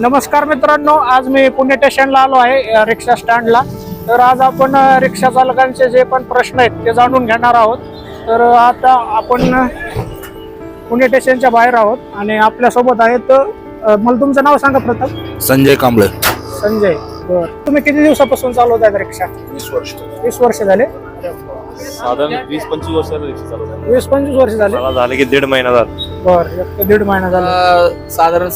नमस्कार मित्रांनो आज मी पुणे स्टेशनला आलो आहे रिक्षा स्टँडला तर आज आपण रिक्षा चालकांचे जे पण प्रश्न आहेत ते जाणून घेणार आहोत. तर आता आपण पुणे स्टेशनच्या बाहेर आहोत आणि आपल्यासोबत आहेत मला तुमचं नाव सांगा प्रथम. संजय कांबळे. संजय बर. तुम्ही किती दिवसापासून चालवत आहेत रिक्षा? वीस वर्ष. वीस वर्ष झाले? साधारण वीस पंचवीस रिक्षा चालवतात वीस पंचवीस वर्ष झाले. झाले की दीड महिना झाला. बर दीड महिना झाला. साधारण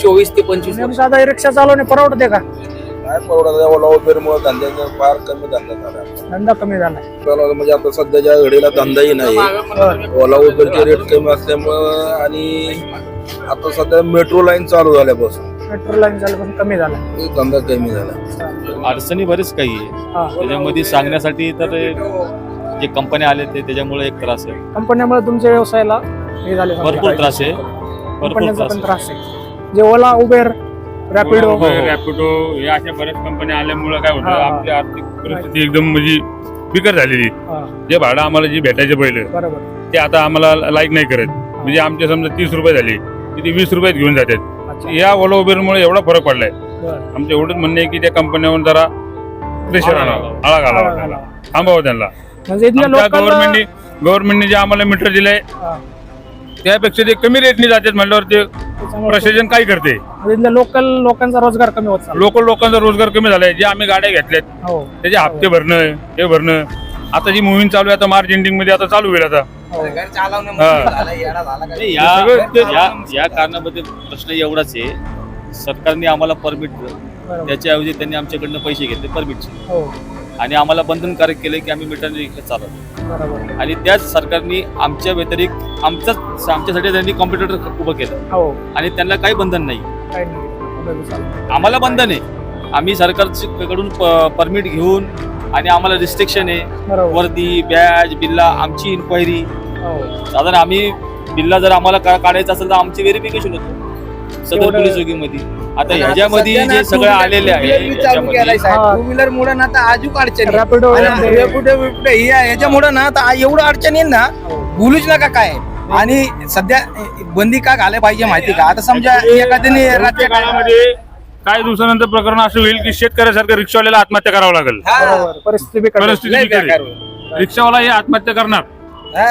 चोवीस ते पंचवीस वर्ष. नेमकं आता ही रिक्षा चालवणे परवडते का? काय परवडत ओला उबेरमुळे धंद्याचा फार कमी धंदा झाला. धंदा कमी आपल्याला म्हणजे आता सध्याच्या घडीला धंदाही नाही. ओला उबेरचे रेट कमी असल्यामुळं आणि आता सध्या मेट्रो लाईन चालू झाल्यापासून मेट्रो लाईन झाल्यापासून कमी झाला. हे धंदा कमी झाला. अडचणी बरेच काही आहे. हा. त्याच्यामध्ये सांगण्यासाठी तर जे कंपन्या आले ते त्याच्यामुळे एक त्रास आहे. कंपन्यामुळे तुमच्या व्यवसायाला हे झाले. भरपूर त्रास आहे. भरपूर कंपन्याचा त्रास पण आहे. त्रास आहे. जे ओला उबेर रॅपिडो. रॅपिडो हे अशा बऱ्याच कंपन्या आल्यामुळे काय होतं. आमची आर्थिक परिस्थिती एकदम म्हणजे बिकर झालेली. जे भाडं आम्हाला जे भेटायचे पहिले ते आता आम्हाला लाईक नाही करत. म्हणजे आमचे समजा तीस रुपये झाले की ते वीस रुपयात घेऊन जातात. या ओला उबेरमुळे एवढा फरक पडलाय. आमचं एवढंच म्हणणं आहे की त्या कंपन्यावर जरा प्रेशर आणावा. आळा घालावा. थांबावं त्यांना. म्हणजे गव्हर्नमेंटने गव्हर्नमेंटने जे आम्हाला मीटर दिलंय त्यापेक्षा ते कमी रेटने जातात म्हणल्यावर ते प्रशासन काय करते? इथल्या लोकल लोकांचा रोजगार कमी होत चालला. लोकल लोकांचा रोजगार कमी झालाय. जे आम्ही गाड्या घेतल्यात हो. त्याचे हप्ते भरणं हे भरणं. आता जी मोहीम चालू आहे आता मार्च एंडिंगमध्ये आता चालू होईल आता. हो. नाही, या सगळं ते- या या कारणामध्ये प्रश्न एवढाच आहे. सरकारने आम्हाला परमिट बरोबर. त्याच्याऐवजी त्यांनी आमच्याकडनं पैसे घेतले परमिटचे हो. आणि आम्हाला बंधनकारक केले की आम्ही मीटरने चालवतो बरोबर. आणि त्याच सरकारने आमच्या व्यतिरिक्त आमच्याच आमच्यासाठी त्यांनी कॉम्प्युटर उभं केलं. हो. आणि त्यांना काही बंधन नाही. आम्हाला बंधन आहे. आम्ही सरकारकडून परमिट घेऊन आणि आम्हाला रिस्ट्रिक्शन आहे. वर्दी बॅज बिल्ला आमची इन्क्वायरी हो. साधारण आम्ही बिल्ला जर आम्हाला काढायचं असेल तर आमची व्हेरिफिकेशन होतं. सदर पोलीस चौकीमध्ये आता ह्याच्यामध्ये जे सगळं आलेले आहे हा. टू व्हीलर मुळे ना आता आजूक अडचणी रॅपिडो याच्यामुळे ना आता एवढं अडचणी आहे ना बोलूच नका काय. आणि सध्या बंदी का घालायला पाहिजे माहिती का? आता समजा एखाद्याने राज्य काळामध्ये काही दिवसानंतर प्रकरण असं होईल की शेतकऱ्यासारखं रिक्षावाल्याला आत्महत्या करावं लागेल. बरोबर परिस्थिती. रिक्षावाला हे आत्महत्या करणार.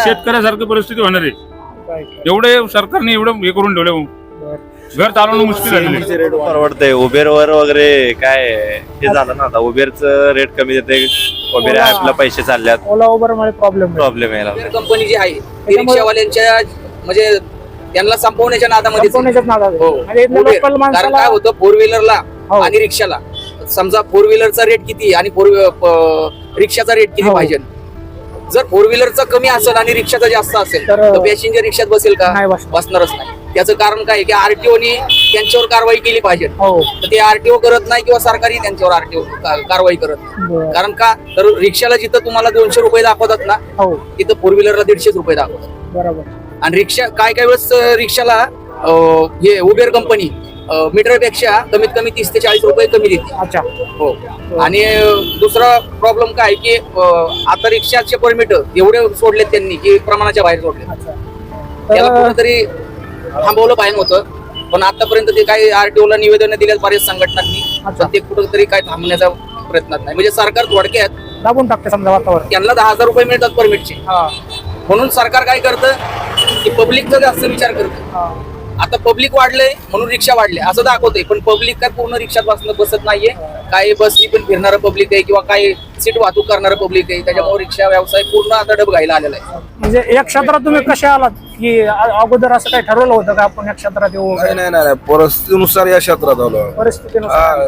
शेतकऱ्यासारखी परिस्थिती होणार आहे. एवढे सरकारने एवढं हे करून ठेवलं. घर चालवणं मुश्किल झालेलं आहे. परवडतंय. उबेरवर वगैरे काय हे झालं ना आता. उबेरचं रेट कमी देते. उबेर. ऍपला पैसे चालल्यात. ओला उबरमध्ये प्रॉब्लेम प्रॉब्लेम यायला कंपनी जी आहे ती रिक्षावाल्यांच्या म्हणजे त्यांना संपवण्याच्या नादामध्ये संपवण्याच्याच नादात आहे. हो. म्हणजे इथल्या कारण माणसाला काय होतं फोर व्हीलरला हो. आणि रिक्षाला. समजा फोर व्हीलरचा रेट किती आणि फोर रिक्षाचा रेट किती हो. पाहिजे? जर फोर व्हीलरचा कमी असेल आणि रिक्षाचा जास्त असेल तर- तर पॅसेंजर रिक्षात बसेल का? नाही बसणार. बसणारच नाही. त्याचं कारण काय की आरटीओने त्यांच्यावर कारवाई केली पाहिजे. हो. तर ते आरटीओ करत नाही किंवा सरकारी त्यांच्यावर आरटीओ कारवाई करत नाही. बरं. कारण का? तर रिक्षाला जिथं तुम्हाला दोनशे रुपये दाखवतात ना हो. तिथं फोर व्हीलरला दीडशेच रुपये दाखवतात. बरोबर. आणि रिक्षा काय काय वेळेस अं, रिक्षाला अं, हे उबेर कंपनी मीटरपेक्षा कमीत कमी तीस ते चाळीस रुपये कमी देते. अच्छा. हो. आणि अं, दुसरा प्रॉब्लेम काय की अं, आता रिक्षाचे परमिट एवढे सोडलेत त्यांनी की प्रमाणाच्या बाहेर सोडले अच्छा. त्याला तर कुठेतरी थांबवलं पाहिजे होतं. पण आतापर्यंत ते काही आरटीओ ला निवेदन दिल्यात बऱ्याच संघटनांनी. ते कुठेतरी काय थांबण्याचा प्रयत्नात नाही. म्हणजे सरकार थोडक्यात दाबून टाकते समजा वातावरण. त्यांना दहा हजार रुपये मिळतात परमिटचे. हा. म्हणून सरकार काय करतं? की पब्लिकचा जास्त विचार करतं. आता पब्लिक वाढलंय म्हणून रिक्षा वाढले असं दाखवतंय. पण पब्लिक काय पूर्ण रिक्षात बसणं बसत नाहीये. काही बसनी पण फिरणारं पब्लिक आहे किंवा काही सीट वाहतूक करणारं पब्लिक आहे. त्याच्यामुळे रिक्षा व्यवसाय पूर्ण आता डब घायला आलेला आहे. म्हणजे या क्षेत्रात तुम्ही कसे आलात? की अ- अगोदर असं काही ठरवलं होतं का आपण या क्षेत्रात येऊ? नाही नाही नाही नाही. परिस्थितीनुसार या क्षेत्रात आलो परिस्थितीनुसार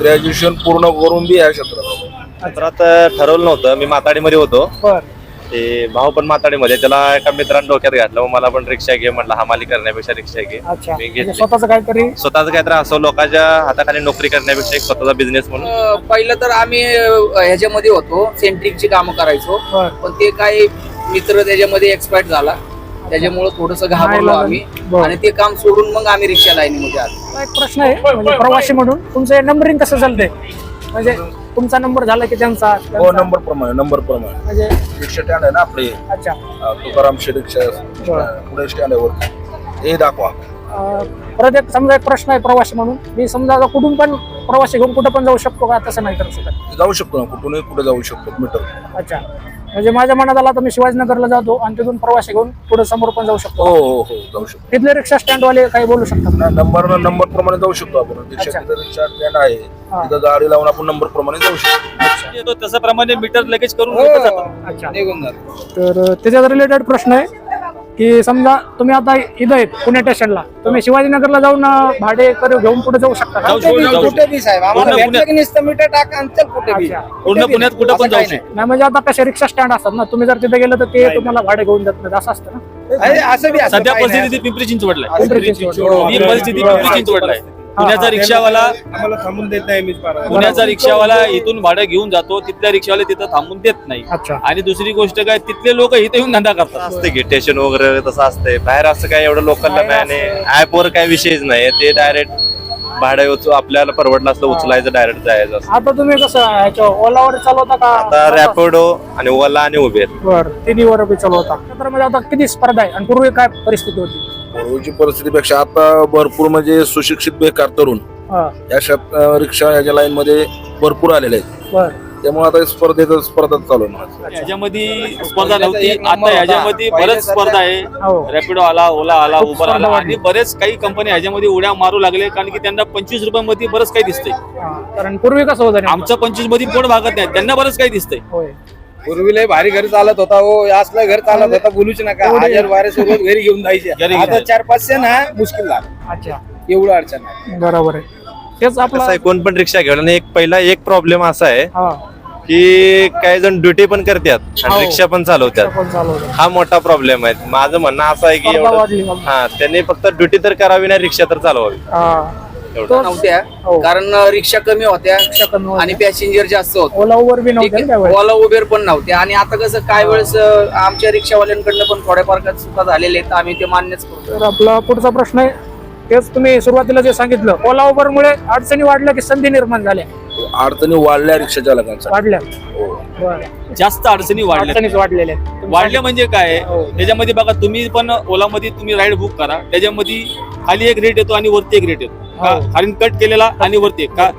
ग्रॅज्युएशन पूर्ण करून बी या क्षेत्रात आलो. तर आता ठरवलं नव्हतं. मी माताडीमध्ये होतो. बर. ते भाऊ पण माताडीमध्ये त्याला एका मित्रानं डोक्यात घातलं मग मला पण रिक्षा घे म्हटलं हमाली करण्यापेक्षा रिक्षा घे. अच्छा. मी म्हणजे घेतली. स्वतःच काहीतरी स्वतःच काय तर असं लोकांच्या हाताखाली नोकरी करण्यापेक्षा एक स्वतःचा बिझनेस म्हणून. अं, पहिलं तर आम्ही अं, ह्याच्यामध्ये होतो सेंट्रिकची कामं करायचो. बर पण ते काही मित्र त्याच्यामध्ये एक्सपायर्ड झाला. त्याच्यामुळे थोडस घाबरलो नाही आम्ही. बरं. आणि ते काम सोडून मग आम्ही रिक्षा लाईनीमध्ये आलो. एक प्रश्न आहे म्हणजे प्रवासी म्हणून तुमचं नंबरिंग कसं चालतंय? म्हणजे तुमचा नंबर झाला की त्यांचा? हो? नंबर प्रमाणे नंबर प्रमाणे. म्हणजे? रिक्षा स्टँड आहे ना आपले. अच्छा. तुकाराम रिक्षा पुढे स्टँड आहे वरती. हे दाखवा. अं, परत एक समजा एक प्रश्न आहे प्रवासी म्हणून. मी समजा आता कुठून पण प्रवासी घेऊन कुठं पण जाऊ शकतो का? तसं नाही करू शकत. जाऊ शकतो ना कुठूनही कुठे जाऊ शकतो मीटर. अच्छा. म्हणजे माझ्या मनात आला तर मी शिवाजीनगरला जातो आणि तिथून प्रवासी घेऊन पुढे समोर पण जाऊ शकतो. हो हो हो जाऊ शकतो. तिथले रिक्षा स्टँडवाले काही बोलू शकतात. ना नंबर नंबर प्रमाणे जाऊ शकतो आपण. रिक्षा तिथं रिक्षा स्टँड आहे. तिथं गाडी लावून आपण नंबर प्रमाणे जाऊ शकतो. येतो तशाप्रमाणे मीटर लगेच करून. अच्छा. निघून तर त्याच्यात रिलेटेड प्रश्न आहे. की समजा तुम्ही आता इथं आहेत पुणे स्टेशनला तुम्ही शिवाजीनगरला जाऊन भाडे करू घेऊन पुढे जाऊ शकता का? जाऊ शकतो, जाऊ शकतो. कुठे बी साहेब आम्हाला पूर्ण भेटलं पुण्यात- की नुसतं मीटर टाका आणि चल कुठे बी. अच्छा. पूर्ण पुण्यात कुठं पण असं जाऊ काही शकतो. नाही म्हणजे आता कसे रिक्षा स्टँड असतात ना तुम्ही जर तिथे गेलं तर ते तुम्हाला भाडे घेऊन देत नाही असं असतं ना? अरे, असं बी असं सध्या काही नाही. परिस्थिती पिंपरी चिंचवडला आहे. पिंपरी चिंचवड. ही परिस्थिती पिंपरी चिंचवडला आहे. पुण्याचा रिक्षावाला आम्हाला थांबून देत नाही पुण्याचा रिक्षावाला इथून भाडं घेऊन जातो तिथल्या रिक्षावाले तिथं थांबून देत नाही. अच्छा. आणि दुसरी गोष्ट काय तिथले लोक इथे येऊन धंदा करतात. असते की स्टेशन वगैरे तसं असते बाहेर असं काय एवढं लोकलला नाही. आणि ऍप वर काय विषयच नाही. ते डायरेक्ट भाडं उच- आपल्याला परवडलं असलं उचलायचं डायरेक्ट जायचं असं. आता तुम्ही कसं ह्याच्या ओलावर चालवता का? आता रॅपिडो आणि ओला आणि उबेर बर तिन्हीवर बी चालवता. तर म्हणजे आता किती स्पर्धा आहे? आणि पूर्वी काय परिस्थिती होती? पूर्वीची परिस्थितीपेक्षा आता भरपूर म्हणजे सुशिक्षित बेकार तरुण हा. या शत अं, रिक्षा याच्या लाईन मध्ये भरपूर आलेले आहेत. बर. त्यामुळे आता स्पर्धेत स्पर्धा चालू आहे ह्याच्यामध्ये स्पर्धा नव्हती. आता ह्याच्यामध्ये बरेच स्पर्धा आहे. हो. रॅपिडो आला ओला आला खूप उबर आला स्पर्धा आणि बरेच काही कंपनी ह्याच्यामध्ये उड्या मारू लागले. कारण की त्यांना पंचवीस रुपयामध्ये बरंच काही दिसतंय. हा. कारण पूर्वी कसं होतं नेमकं? आमचं पंचवीसमध्ये पोट भागत नाही. त्यांना बरंच काही दिसतंय. होय. पूर्वी लय भारी घर चालत होता हो. असलं घर चालत होता बोलूच नका. हजार बारा सोबत घरी घेऊन जायचे. आता. चार पाचशे ना मुश्किल झालं. अच्छा. एवढं अडचण नाही बरोबर आहे. तेच कसं आपला आहे कोण पण रिक्षा घेऊन आणि एक पहिला एक प्रॉब्लेम असा आहे हा. की काही जण ड्युटी पण करतात हो. आणि रिक्षा पण चालवतात. हा मोठा प्रॉब्लेम आहे. माझं म्हणणं असं आहे की स्पर्धा एवढं मग. हा त्यांनी फक्त ड्युटी तर करावी नाही रिक्षा तर चालवावी. हा. एवढं नव्हत्या. हो. कारण रिक्षा कमी होत्या रिक्षा कमी होत्या. आणि पॅसेंजर जास्त होते. ओला उबर बी नव्हते त्यावेळेस? ओला उबेर पण नव्हते. आणि आता कसं काय वेळेस अं, आमच्या रिक्षावाल्यांकडनं पण थोड्याफार काही चुका झालेल्या आहेत. आम्ही ते मान्यच करतो. तर आपला पुढचा प्रश्न आहे तेच तुम्ही सुरुवातीला जे सांगितलं ओला उबर मुळे अडचणी वाढल्या की संधी निर्माण झाल्या? अडचणी वाढल्या रिक्षा चालकांचा वाढल्या. हो. बरं. जास्त अडचणी वाढल्या. अडचणीच वाढलेल्या आहेत. तुम्ही वाढल्या म्हणजे काय? हो. त्याच्यामध्ये बघा तुम्ही पण ओलामध्ये तुम्ही राईड बुक करा. त्याच्यामध्ये खाली एक रेट येतो आणि वरती एक रेट येतो. का? हो. खाली कट केलेला आणि वरती. का?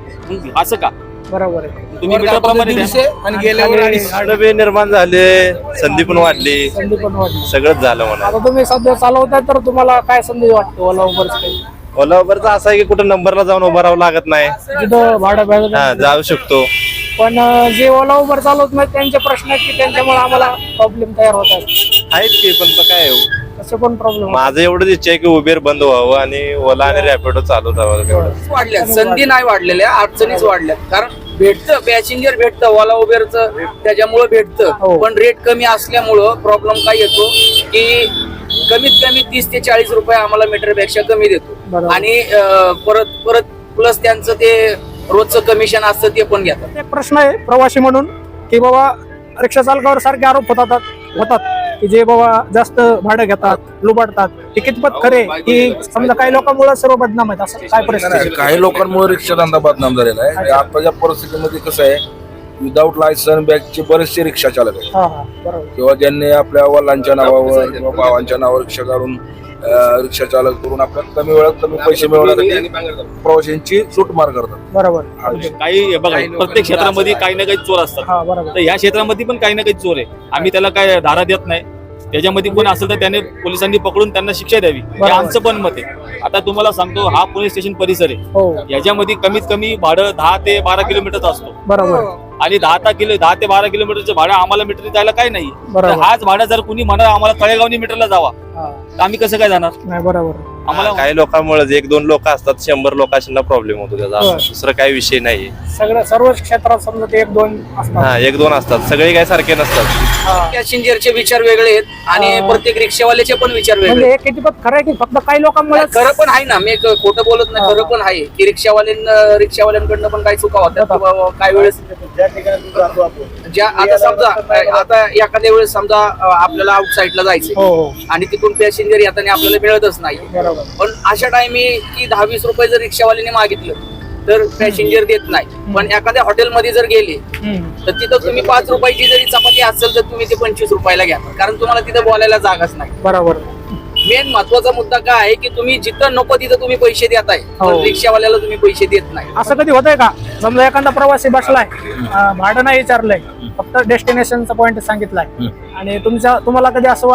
असं का? बरोबर आहे. तुम्ही मीटर प्रमाणे द्या. दीडशे आणि गेल्यावर निर्माण झाले संधी पण वाढली. संधी पण वाढली. सगळंच झालं म्हणा. आता तुम्ही सध्या चालवताय तर तुम्हाला काय संधी वाटते ओला उबरच? काही ओला उबरचा असं आहे की कुठं नंबरला जाऊन उभं राहावं लागत नाही. जिथं भाडं हा जाऊ शकतो. पण अं, जे ओला उबर चालवत नाही त्यांचे प्रश्न आहेत की त्यांच्यामुळे आम्हाला प्रॉब्लेम तयार होतात आहेत. की पण तर काय आहे, तसे पण प्रॉब्लेम माझं एवढंच इच्छा आहे की उबेर बंद व्हावं आणि ओला आणि रॅपिडो चालू राहावं एवढं. वाढल्या. संधी नाही वाढलेल्या अडचणीच वाढल्या कारण भेटतं पॅसेंजर भेटतं ओला उबेरचं त्याच्यामुळं हो. भेटतं पण रेट कमी असल्यामुळं प्रॉब्लेम काय येतो की कमीत कमी तीस ते चाळीस रुपये आम्हाला मीटरपेक्षा कमी देतो. आणि परत परत प्लस त्यांचं ते रोजचं कमिशन असतं ते पण घेतात. प्रश्न आहे प्रवासी म्हणून की बाबा रिक्षा चालकावर सारखे आरोप होतात होतात. की जे बाबा जास्त भाडं घेतात लुबाडतात हे कितपत खरे? की समजा काही लोकांमुळे सर्व बदनाम आहेत असं काय परिस्थिती? आहे? काही लोकांमुळे रिक्षा धंदा बदनाम झालेला आहे. आताच्या परिस्थितीमध्ये कसं आहे विदाऊट लायसन बॅगचे बरेचसे रिक्षा चालक आहेत. किंवा ज्यांनी आपल्या वडिलांच्या नावावर किंवा भावांच्या नावावर रिक्षा काढून अं, रिक्षा चालक करून आपल्याला कमी वेळात कमी पैसे मिळवण्यासाठी प्रवाशांची सुटमार करतात. बरोबर. विषय. काही हे बघा प्रत्येक क्षेत्रामध्ये काही ना काही चोर असतात. हा बरोबर. तर ह्या क्षेत्रामध्ये पण काही ना काही चोर आहे. आम्ही त्याला काय धारा देत नाही. त्याच्यामध्ये कोण असेल तर त्याने पोलिसांनी पकडून त्यांना शिक्षा द्यावी. हे आमचं पण मत आहे. आता तुम्हाला सांगतो हा पोलीस स्टेशन परिसर आहे. हो. याच्यामध्ये कमीत कमी भाडं दहा ते बारा किलोमीटरचा असतो. बरोबर. आणि दहा ता किलो दहा ते बारा किलोमीटरचं भाडं आम्हाला मीटर द्यायला काय नाही. तर बरोबर. हाच भाडं जर कुणी म्हणा आम्हाला तळेगावनी मीटरला जावा. हा. तर आम्ही कसं काय जाणार? नाही बरोबर. आम्हाला काही लोकांमुळे एक दोन लोक असतात शंभर लोकांना प्रॉब्लेम होतो त्याचा. दुसरं काही विषय नाही. सगळ्या सर्वच क्षेत्रात समजा ते एक दोन असतात. हा एक दोन असतात. सगळे काही सारखे नसतात. हा. पॅसेंजरचे विचार वेगळे आहेत आणि हा. प्रत्येक रिक्षावाल्याचे पण विचार वेगळे म्हणजे आहेत. हे कितपत खरं आहे की फक्त काही लोकांमुळे खरं पण आहे ना. मी एक खोटं बोलत नाही खरं पण आहे की रिक्षावाल्यां रिक्षावाल्यांकडनं पण काही चुका होतात की बाबा काय वेळेस ज्या आता समजा आता एखाद्या वेळेस समजा आपल्याला आउट साईडला जायचं आणि तिथून पॅसेंजर येताना आपल्याला मिळतच नाही. पण अशा टाइमी की दहा वीस रुपये जर रिक्षावाल्याने मागितलं तर पॅसेंजर देत नाही. पण एखाद्या हॉटेलमध्ये जर गेले. तर तिथं तुम्ही पाच रुपयाची जरी चपाती असेल तर तुम्ही ते पंचवीस रुपयाला घ्या. कारण तुम्हाला तिथं बोलायला जागाच नाही. बरोबर. मेन महत्त्वाचा मुद्दा काय आहे की तुम्ही जिथं नको तिथं तुम्ही पैसे देत आहे हो. रिक्षावाल्याला तुम्ही पैसे देत नाही. असं कधी होतंय का? समजा एखादा प्रवासी बसलाय भाडं नाही विचारलंय फक्त डेस्टिनेशनचा पॉईंट सांगितलाय. आणि तुमच्या तुम्हाला कधी असं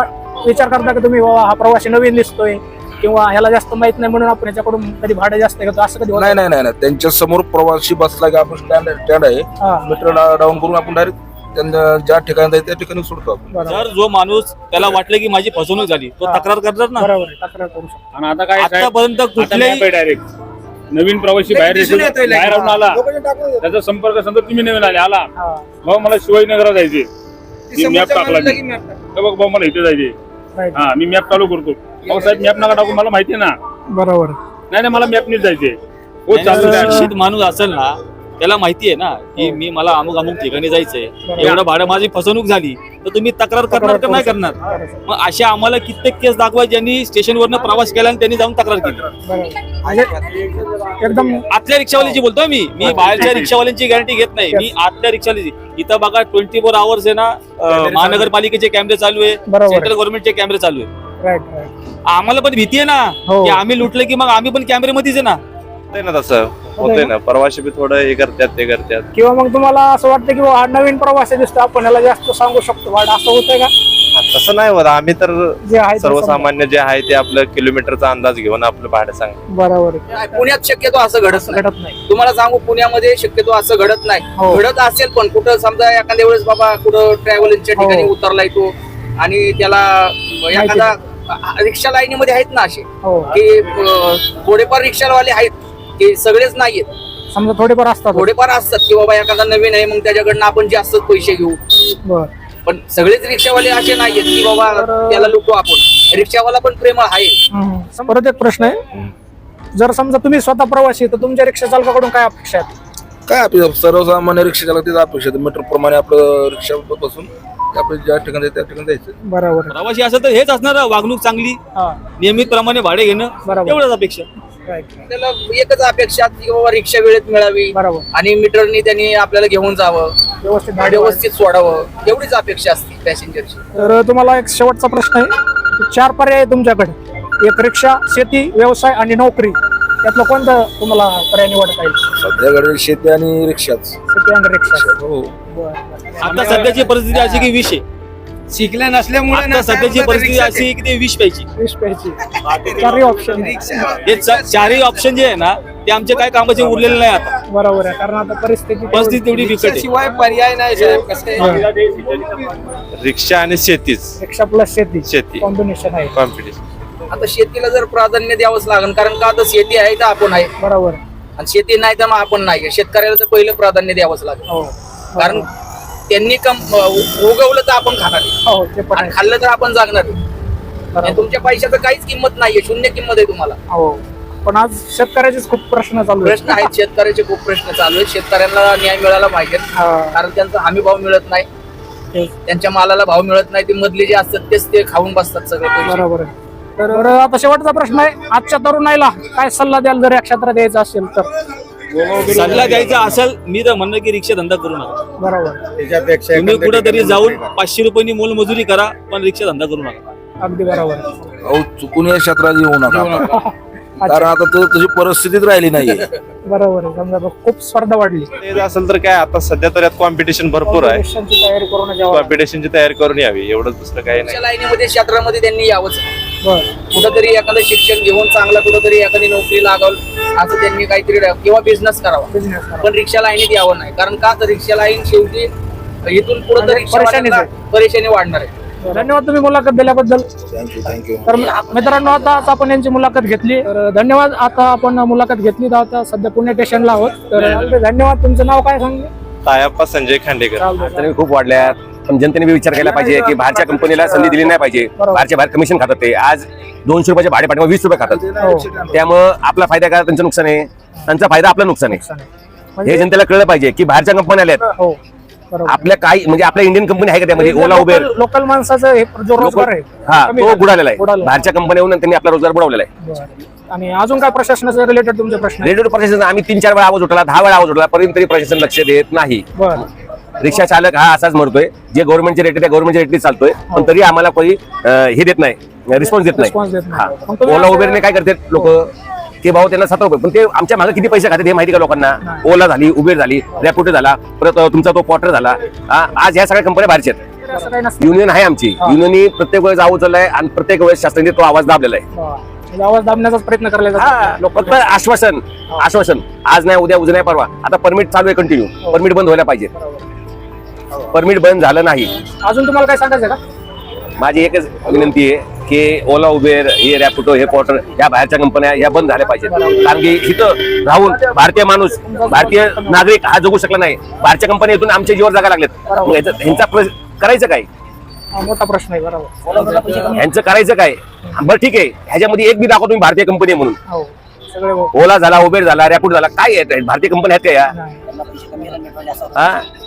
विचार करता की तुम्ही बाबा हा प्रवासी नवीन दिसतोय किंवा ह्याला जास्त माहीत नाही म्हणून आपण याच्याकडून कधी भाडं जास्त घेतो? असं कधी होत? नाही नाही नाही नाही. त्यांच्यासमोर प्रवासी बसला की आपण स्टँड स्टँड आहे. हा. मीटर डाऊन करून आपण डायरेक्ट त्यांना ज्या ठिकाणी जायचं त्या ठिकाणी सोडतो आपण. बरोबर. जर जो माणूस त्याला वाटलं की माझी फसवणूक झाली तो हा. तक्रार करणार ना? बरोबर आहे, तक्रार करू शकतो. आणि आता काय आतापर्यंत आता कुठल्याही डायरेक्ट नवीन प्रवासी बाहेर दिसून देशात- येतोय लगेच. बाहेर राहून आला त्याचा संपर्क समजा तुम्ही नवीन आले आला. हा. भाऊ मला शिवाजीनगरला जायचे मी मॅप टाकला मी हे बघ भाऊ मला इथे जायचे हा मी मॅप चालू करतो. भाऊ साहेब मॅप नका टाकू मला माहिती आहे ना. बरोबर. नाही नाही मला मॅपनीच जायचे हो नाही, चालू. शिक्षित माणूस असेल ना त्याला माहिती आहे ना की मी मला अमुक अमुक ठिकाणी जायचंय. एवढं भाडं माझी फसवणूक झाली तर तुम्ही तक्रार करणार का नाही करणार? मग अशा आम्हाला कित्येक केस दाखवा ज्यांनी स्टेशनवरनं प्रवास केला आणि त्यांनी जाऊन तक्रार केली. एकदम आतल्या रिक्षावाल्याची बोलतोय मी. मी बाहेरच्या रिक्षावाल्यांची. गॅरंटी घेत नाही. मी आतल्या रिक्षावाल्याची. इथं बघा ट्वेंटी फोर आवर्स आहे ना महानगरपालिकेचे कॅमेरे चालू आहे. सेंट्रल गव्हर्नमेंटचे कॅमेरे चालू आहे. आम्हाला पण भीती आहे ना हो. की आम्ही लुटलं की मग आम्ही पण कॅमेरेमध्येच आहे ना. होतंय ना तसं. होतंय ना. प्रवासी बी थोडं हे करतात ते करतात. किंवा मग तुम्हाला असं वाटतं की हा नवीन प्रवासी दिसतो आपण याला जास्त सांगू शकतो. भाडं असं होतंय का? हा, तसं नाही होत. आम्ही तर जे आहे ते सर्वसामान्य जे आहे ते आपलं किलोमीटरचा अंदाज घेऊन आपलं भाडं सांग समजा. बरोबर आहे. पुण्यात शक्यतो असं घडत नाही. घडत नाही. तुम्हाला सांगू पुण्यामध्ये शक्यतो असं घडत नाही. हो. घडत असेल पण कुठं समजा एखाद्या वेळेस बाबा कुठं ट्रॅव्हलिंगच्या हो. ठिकाणी उतरलाय तो आणि त्याला एखादा रिक्षा लाईनीमध्ये आहेत ना असे हो. की अं, थोडेफार रिक्षावाले आहेत. की सगळेच नाहीयेत. समजा थोडेफार असतात. थोडेफार असतात की बाबा एखादा नवीन आहे मग त्याच्याकडनं आपण जास्त पैसे घेऊ. बर. पण सगळेच रिक्षावाले असे नाहीयेत की बाबा त्याला लुटू आपण. रिक्षावाला पण प्रेमळ आहे. हम्म. परत एक प्रश्न आहे. जर समजा तुम्ही स्वतः प्रवासी आहे, तर तुमच्या रिक्षा चालकाकडून काय अपेक्षा आहेत? काय आपली सर्वसामान्य रिक्षा चालक तीच अपेक्षा आहे. मीटर प्रमाणे आपलं रिक्षा बसून आपण ज्या ठिकाणी जायचं त्या ठिकाणी जायचं. बरोबर. प्रवासी असेल तर हेच असणार वागणूक चांगली हा. नियमित प्रमाणे भाडे घेणं बरोबर. एवढंच अपेक्षा. त्याला एकच अपेक्षा असते की बाबा रिक्षा वेळेत मिळावी. बरोबर. आणि मीटरनी त्यांनी आपल्याला घेऊन जावं. व्यवस्थित भाडे व्यवस्थित सोडावं. एवढीच अपेक्षा असते पॅसेंजरची तर तुम्हाला एक शेवटचा प्रश्न आहे. की चार पर्याय आहे तुमच्याकडे. एक रिक्षा शेती व्यवसाय आणि नोकरी. त्यातलं कोणतं तुम्हाला पर्याय निवडता येईल? सध्याकडे शेती आणि रिक्षाच. शेती आणि रिक्षा. हो. बरं. आता सध्याची परिस्थिती अशी की विष आहे. शिकल्या नसल्यामुळे आता सध्याची परिस्थिती अशी आहे की ते विष प्यायची वीस प्यायची चारही ऑप्शन हे च- चारही ऑप्शन जे आहे ना ते आमचे काय कामाचे उरलेले नाही आता. बरोबर आहे कारण आता परिस्थिती परिस्थिती तेवढी बिकट आहे. शिवाय पर्याय नाही साहेब कसं आहे? रिक्षा आणि शेतीच. रिक्षा प्लस शेती. शेती. कॉम्बिनेशन आहे. कॉम्पिटिशन आता शेतीला जर प्राधान्य द्यावंच लागेल कारण का आता शेती आहे तर आपण आहे. बरोबर. आणि शेती नाही तर मग आपण नाही. शेतकऱ्याला तर पहिलं प्राधान्य द्यावंच लागेल. हो. कारण त्यांनी कम उगवलं तर आपण खाणार. हो ते पण आणि आहे खाल्लं तर आपण जागणार आहे. बरोबर. आणि तुमच्या पैशाचं काहीच किंमत नाहीये शून्य किंमत आहे तुम्हाला हो पण आज शेतकऱ्याचेच खूप प्रश्न चालू प्रश्न आहेत शेतकऱ्याचे खूप प्रश्न चालू आहेत शेतकऱ्यांना न्याय मिळाला पाहिजे हा. कारण त्यांचा हमी भाव मिळत नाही तेच. त्यांच्या मालाला भाव मिळत नाही ते मधले जे असतात तेच ते खाऊन बसतात सगळे पैसे. बरोबर आहे तर आता शेवटचा प्रश्न आहे आजच्या तरुणाईला काय सल्ला द्याल जर या क्षेत्रात यायचं असेल तर सल्ला द्यायचा असेल मी तर म्हणणं की रिक्षा धंदा करू नका. बरोबर. तुम्ही कुठेतरी जाऊन पाचशे रुपयांनी मोलमजुरी करा पण रिक्षा धंदा करू नका. अगदी बरोबर. अहो चुकून या क्षेत्रात येऊ नका. कारण आता तो तशी परिस्थितीच राहिली नाहीये. बरोबर आहे. समजा आता खूप स्पर्धा वाढली. ते असेल तर काय आता सध्या तर यात कॉम्पिटिशन भरपूर आहे. Competitionची तयारी करून जेव्हा कॉम्पिटिशनची तयारी करून यावी. एवढंच दुसरं काही नाही. लाईनीमध्ये क्षेत्रामध्ये त्यांनी यावंच. कुठंतरी एखादं शिक्षण घेऊन चांगला कुठंतरी एखादी नोकरी लागावं असं त्यांनी काहीतरी किंवा बिझनेस करावा. पण रिक्षा लाईनीत यावं नाही. कारण का? तर रिक्षा लाईन शेवटी इथून पुढे तर परेशानी वाढणार आहे. धन्यवाद तुम्ही मुलाखत दिल्याबद्दल. थँक्यू थँक्यू तर मित्रांनो आता आपण यांची मुलाखत घेतली. तर धन्यवाद. आता आपण मुलाखत घेतली. तर आता सध्या पुणे स्टेशनला आहोत. तर धन्यवाद. तुमचं नाव काय सांग? तायाप्पा संजय खांडेकर. खूप वाढल्या पण जनतेने बी विचार केला पाहिजे की बाहेरच्या कंपनीला संधी दिली नाही पाहिजे. बाहेरच्या बाहेर कमिशन खातात ते. आज दोनशे रुपयाचे भाडे पाठवा वीस रुपये खातात. हो. त्यामुळं आपला फायदा काय त्यांचं नुकसान आहे? त्यांचा फायदा आपलं नुकसान आहे. हे म्हणजे जनतेला कळलं पाहिजे की बाहेरच्या कंपन्या आल्यात. हो. आपल्या काही म्हणजे आपल्या इंडियन कंपनी आहे का त्यामध्ये? ओला उबेर लोकल माणसाचं जो रोजगार आहे. हा तो. बुडालेला आहे. बाहेरच्या कंपन्या येऊन त्यांनी आपला रोजगार बुडवलेला आहे. आणि अजून काय प्रशासनाचं रिलेटेड तुमचे प्रश्न? रेडिओ प्रशासन आम्ही तीन चार वेळा आवाज उठला दहा वेळा आवाज उठला पर्यंत तरी प्रशासन लक्ष देत नाही. रिक्षा चालक हा असाच मरतोय. जे गव्हर्नमेंटचे रेट आहे त्या गव्हर्नमेंटच्या रेटने चालतोय. पण तरी आम्हाला कोणी हे देत नाही. रिस्पॉन्स देत नाही. हा. ओला उबेरने काय करतात लोक? ते भाऊ त्यांना सतरा रुपये. पण ते आमच्या मागे किती पैसे खातात हे माहिती का लोकांना? ओला झाली उबेर झाली रॅपिडो झाला परत तुमचा तो पॉटर झाला. हा, आज ह्या सगळ्या कंपन्या बाहेरच्या आहेत. युनियन आहे आमची. युनियननी प्रत्येक वेळेस आवाज उचललाय आणि प्रत्येक वेळेस शासनाने तो आवाज दाबलेला आहे. हा. म्हणजे आवाज दाबण्याचाच प्रयत्न करायला हा, फक्त आश्वासन. आश्वासन. आज नाही उद्या उद्या नाही परवा. आता परमिट चालू आहे कंटिन्यू परमिट बंद व्हायला पाहिजे. परमिट बंद झालं नाही. अजून तुम्हाला काय सांगायचं का? माझी एकच विनंती आहे की ओला उबेर हे रॅपिडो हे पोर्टर या बाहेरच्या कंपन्या या बंद झाल्या पाहिजेत. कारण की इथं राहून भारतीय माणूस भारतीय नागरिक हा जगू शकला नाही. बाहेरच्या कंपन्या इथून आमच्या जीवर जागा लागलेत याचं- ह्यांचा करायचं काय? हा, मोठा प्रश्न आहे बरोबर. ह्यांचं करायचं काय? बरं ठीक आहे. ह्याच्यामध्ये एक बी दाखवा तुम्ही भारतीय कंपनी म्हणून. हो हो. ओला झाला उबेर झाला रॅपिड झाला काय भारतीय कंपनी आहेत का या?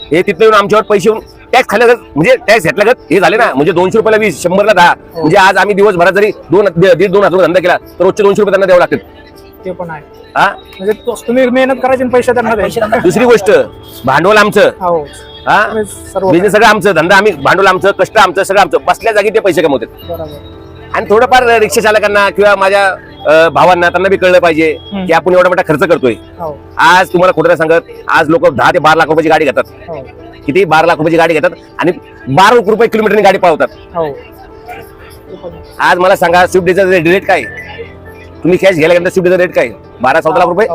हा हे तिथं येऊन आमच्यावर पैसे येऊन टॅक्स खाल्ल्यागत म्हणजे टॅक्स घेतल्यागत हे झाले ना. म्हणजे दोनशे रुपयाला वीस शंभरला दहा. म्हणजे आज आम्ही दिवसभरात जरी दोन दीड दोन हजार धंदा केला तर रोजचे दोनशे रुपये त्यांना द्यावं लागतील. ते पण आहे. हा? म्हणजे तो- तुम्ही मेहनत करायची आणि पैसे त्यांना द्यायचे. दुसरी गोष्ट भांडवल आमचं. हो. हा? सर्व बिझनेस सगळं आमचं धंदा आम्ही भांडवल आमचं कष्ट आमचं सगळं आमचं. बसल्या जागी ते पैसे कमवतात. बरोबर. आणि थोडंफार रिक्षा चालकांना किंवा माझ्या भावांना त्यांना बी कळलं पाहिजे की आपण एवढा मोठा खर्च करतोय. हो. आज तुम्हाला खोटं सांगत आज लोक दहा ते बारा लाख रुपयाची गाडी घेतात. हो. किती? बारा लाख रुपयाची गाडी घेतात आणि बारा रुपये किलोमीटरनी गाडी पळवतात हो. आज मला सांगा स्विफ्ट डिझायरचा रेट काय? तुम्ही कॅश घ्यायला गेल्यानंतर स्विफ्ट डिझायर रेट काय? बारा चौदा लाख रुपये?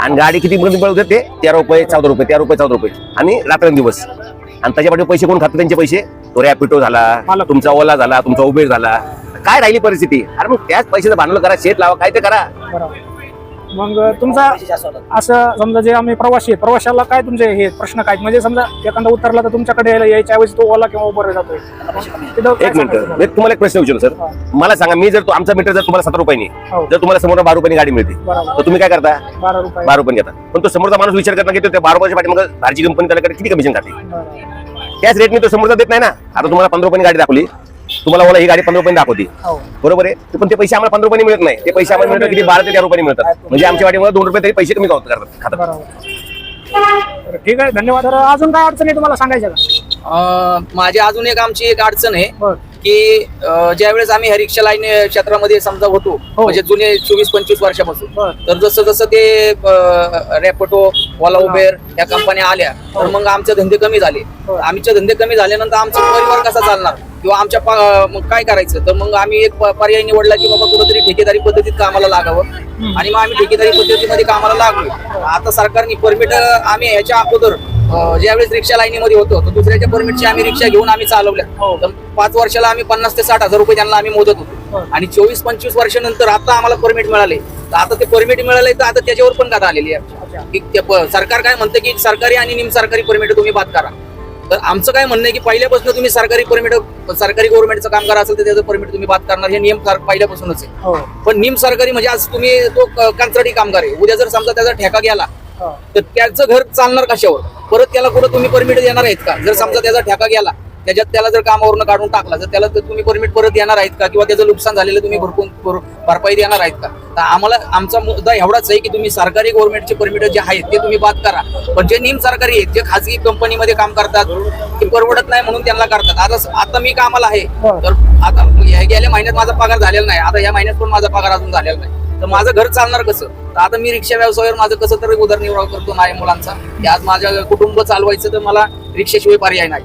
आणि गाडी किती मध्ये पळवते ते तेरा रुपये चौदा रुपये तेरा रुपये चौदा रुपये. आणि रात्रंदिवस. आणि त्याच्यापाठी पैसे कोण खातं त्यांचे पैसे? तो रॅपिडो झाला. तुमचा ओला झाला तुमचा उबेर झाला. काय राहिली परिस्थिती? अरे मग त्याच पैशाचं भांडवल करा शेत लावा काय ते करा. बरोबर. मग तुमचा असं समजा जे आम्ही प्रवासी आहेत प्रवाशाला काय तुमचे हे प्रश्न काय? म्हणजे समजा एखादा उतरला तर तुमच्याकडे यायला- यायच्या ऐवजी तो ओला किंवा उबर जातोय. एक मिनिट. मी तुम्हाला एक प्रश्न विचारू सर. मला सांगा मी जर तो आमचा मीटर जर तुम्हाला सतरा रुपयांनी हो. जर तुम्हाला समोर बारा रुपयांनी गाडी मिळते बरोबर. तर तुम्ही काय करता? बारा रुपये. बारा रुपये घेता. पण तो समोरचा माणूस विचार करता की तो त्या बारा रुपयाच्या पाठी मग भारची कंपनी त्याला किती कमिशन खाते? बरोबर. त्याच रेटने तो समोरचा देत नाही ना. आता तुम्हाला पंधरा रुपयांनी गाडी दाखवली. तुम्हाला मला ही गाडी पंधरा रुपयांनी दाखवती. हो. बरोबर आहे? ते पण ते पैसे आम्हाला पंधरा रुपयांनी मिळत नाही. ते पैसे आम्हाला मिळतात किती? बारा ते तेरा रुपयांनी मिळतात. म्हणजे आमच्या वाटीमुळे दोन रुपये तरी पैसे कमी करतात खातात बरोबर. तर ठीक आहे. धन्यवाद. तर अजून काय अडचणी तुम्हाला सांगायच्या का? अं, माझी अजून एक आमची एक अडचण आहे बर. की अं, ज्यावेळेस आम्ही ह्या रिक्षा लाईन क्षेत्रामध्ये समजा होतो हो. म्हणजे जुने चोवीस पंचवीस वर्षापासून तर जसं जसं ते रॅपटो ओला उबेर या कंपन्या आल्या तर मग आमचे धंदे कमी झाले. हो. आमचे धंदे कमी झाल्यानंतर आमचा परिवार कसा चालणार? किंवा आमच्या मग काय करायचं? तर मग आम्ही एक पर्याय निवडला की बाबा कुठेतरी ठेकेदारी पद्धतीत कामाला लागावं. आणि मग आम्ही ठेकेदारी पद्धतीमध्ये कामाला लागलो. आता सरकारने परमिट आम्ही ह्याच्या अगोदर ज्यावेळेस रिक्षा लाईनीमध्ये होतो तर दुसऱ्याच्या परमिटची आम्ही रिक्षा घेऊन आम्ही चालवल्या. हो. तर पाच वर्षाला आम्ही पन्नास ते साठ हजार रुपये त्यांना आम्ही मोजत होतो. हो. आणि चोवीस पंचवीस वर्षानंतर आता आम्हाला परमिट मिळाले. तर आता ते परमिट मिळाले तर आता त्याच्यावर पण गादा आलेली आहे. की सरकार काय म्हणतं की सरकारी आणि निम सरकारी परमिट तुम्ही बात करा. तर आमचं काय म्हणणं आहे की पहिल्यापासून तुम्ही सरकारी परमिट सरकारी गव्हर्नमेंटचं कामगार असेल तर त्याचं परमिट तुम्ही बात करणार. हे नियम पहिल्यापासूनच आहे. हो. पण निम सरकारी म्हणजे आज तुम्ही तो कंत्राटी कामगार आहे. उद्या जर समजा त्याचा ठेका गेला हो. तर त्याचं घर चालणार कशावर? परत त्याला कुठं तुम्ही परमिट देणार आहेत का? जर समजा त्याचा ठेका गेला त्याच्यात त्याला जर कामावरून काढून टाकला तर त्याला तर तुम्ही परमिट परत देणार आहेत का? किंवा त्याचं नुकसान झालेलं तुम्ही भरपूर भर- भरपाई देणार आहेत का? तर आम्हाला आमचा मुद्दा एवढाच आहे की तुम्ही सरकारी गव्हर्नमेंटचे परमिट जे आहेत ते तुम्ही बात करा. पण जे निम सरकारी आहेत जे खाजगी कंपनीमध्ये काम करतात ते परवडत नाही म्हणून त्यांना करतात आता आता मी कामाला आहे तर आता गेल्या महिन्यात माझा पगार झालेला नाही. आता या महिन्यात पण माझा पगार अजून झालेला नाही. तर माझं घर चालणार कसं? तर आता मी रिक्षा व्यवसायावर माझं कसं तरी उदरनिर्वाह करतो माझ्या मुलांचा. की आज माझ्या कुटुंब चालवायचं तर मला रिक्षाशिवाय पर्याय नाही.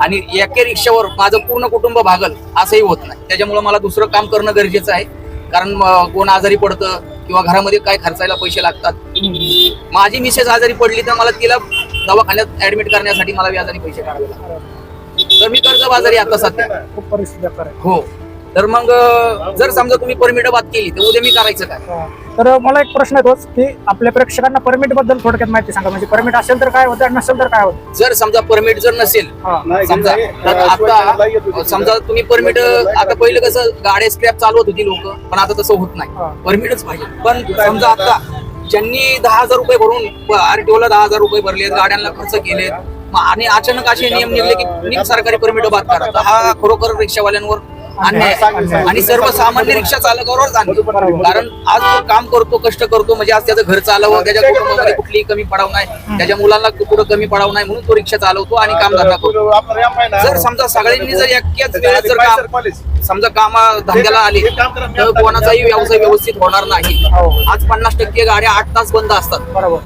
आणि एके रिक्षावर माझं पूर्ण कुटुंब भागल असंही होत नाही. त्याच्यामुळे मला दुसरं काम करणं गरजेचं आहे. कारण कोण आजारी पडतं किंवा घरामध्ये काय खर्चायला पैसे लागतात. माझी मिसेस आजारी पडली तर मला तिला दवाखान्यात ऍडमिट करण्यासाठी मला व्याजाने पैसे काढावे लागतात. तर मी कर्जबाजारी आता सध्या. हो. तर मग जर समजा तुम्ही परमिट बात केली तर उद्या मी करायचं काय? हा. तर मला एक प्रश्न येतोच की आपल्या प्रेक्षकांना परमिटबद्दल थोडक्यात माहिती सांगा. म्हणजे परमिट असेल तर काय होतं आणि नसेल तर काय होतं? जर समजा परमिट जर नसेल हा. समजा तर आता समजा तुम्ही परमिट आता पहिलं कसं गाड्या स्क्रॅप चालवत होती लोक पण आता तसं होत. नाही. परमिटच पाहिजे. पण समजा आता ज्यांनी दहा हजार रुपये भरून आरटीओला दहा हजार रुपये भरलेत गाड्यांना खर्च केलेत मग आणि अचानक असे नियम निघले की नियम सरकारी परमिट बाद करा. हा खरोखर रिक्षावाल्यांवर अन्याय. आणि सर्वसामान्य रिक्षा चालकावरच अन्याय. कारण आज तो काम करतो कष्ट करतो म्हणजे आज त्याचं घर चालवं त्याच्या कुटुंबामध्ये कुठलीही कमी पडाव नाही. त्याच्या मुलांना कुठं कमी पडाव नाही म्हणून तो रिक्षा चालवतो आणि काम धंदा करतो. जर समजा सगळ्यांनी जर एकाच वेळेत जर काम समजा कामा धंद्याला आले तर कोणाचाही व्यवसाय व्यवस्थित होणार नाही. आज पन्नास टक्के गाड्या आठ तास बंद असतात. बरोबर.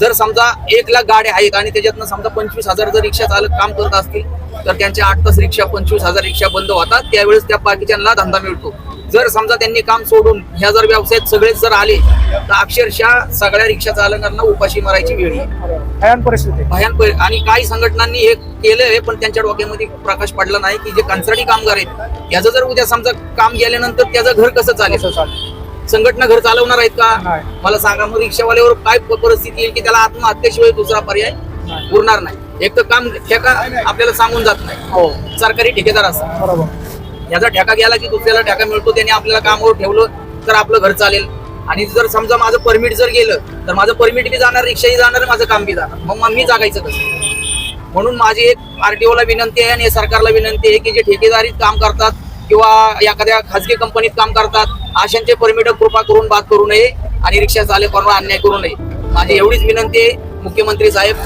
जर समजा एक लाख गाड्या आहेत आणि त्याच्यातनं समजा पंचवीस हजार जर रिक्षा चालक काम करत असतील तर त्यांच्या आठ तास रिक्षा पंचवीस हजार रिक्षा बंद होतात. त्यावेळेस त्या बाकीच्यांना धंदा मिळतो. जर समजा त्यांनी काम सोडून ह्या जर व्यवसायात सगळेच जर आले तर अक्षरशः सगळ्या रिक्षा चालकांना उपाशी मारायची वेळ येईल. भयान परिस्थिती भयान परि- आणि काही संघटनांनी हे केलंय पण त्यांच्या डोक्यामध्ये प्रकाश पडला नाही की जे कंत्राटी कामगार आहेत याचं जर उद्या समजा काम गेल्यानंतर त्याचं घर कसं चालेल? संघटना घर चालवणार आहेत का. मला सांगा मग रिक्षावाल्यावर काय परिस्थिती येईल की त्याला आत्महत्येशिवाय दुसरा पर्याय उरणार नाही. एक तर काम ठेका आपल्याला सांगून जात नाही. हो. सरकारी ठेकेदार असतात. बरोबर. याचा ठेका गेला की दुसऱ्याला ठेका मिळतो त्याने आपल्याला कामावर ठेवलं तर आपलं घर चालेल. आणि जर समजा माझं परमिट जर गेलं तर माझं परमिट बी जाणार रिक्षाही जाणार माझं काम बी जाणार. मग मग मी जागायचं कसं? म्हणून माझी एक आरटीओ ला विनंती आहे आणि सरकारला विनंती आहे की जे ठेकेदारीत काम करतात किंवा एखाद्या खाजगी कंपनीत काम करतात अशांचे परमिट कृपा करून बाद करू नये आणि रिक्षा चालकांवर अन्याय करू नये. माझी एवढीच विनंती आहे. मुख्यमंत्री साहेब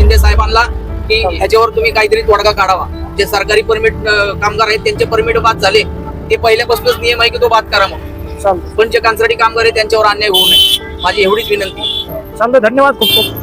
शिंदे साहेबांना की ह्याच्यावर तुम्ही काहीतरी तोडगा काढावा. जे सरकारी परमिट कामगार आहेत त्यांचे परमिट बाद झाले ते पहिल्यापासूनच नियम आहे की तो बाद करा चालतं पण जे कंत्राटी कामगार आहेत त्यांच्यावर अन्याय होऊ नये. माझी एवढीच विनंती. चालतं धन्यवाद खूप खूप.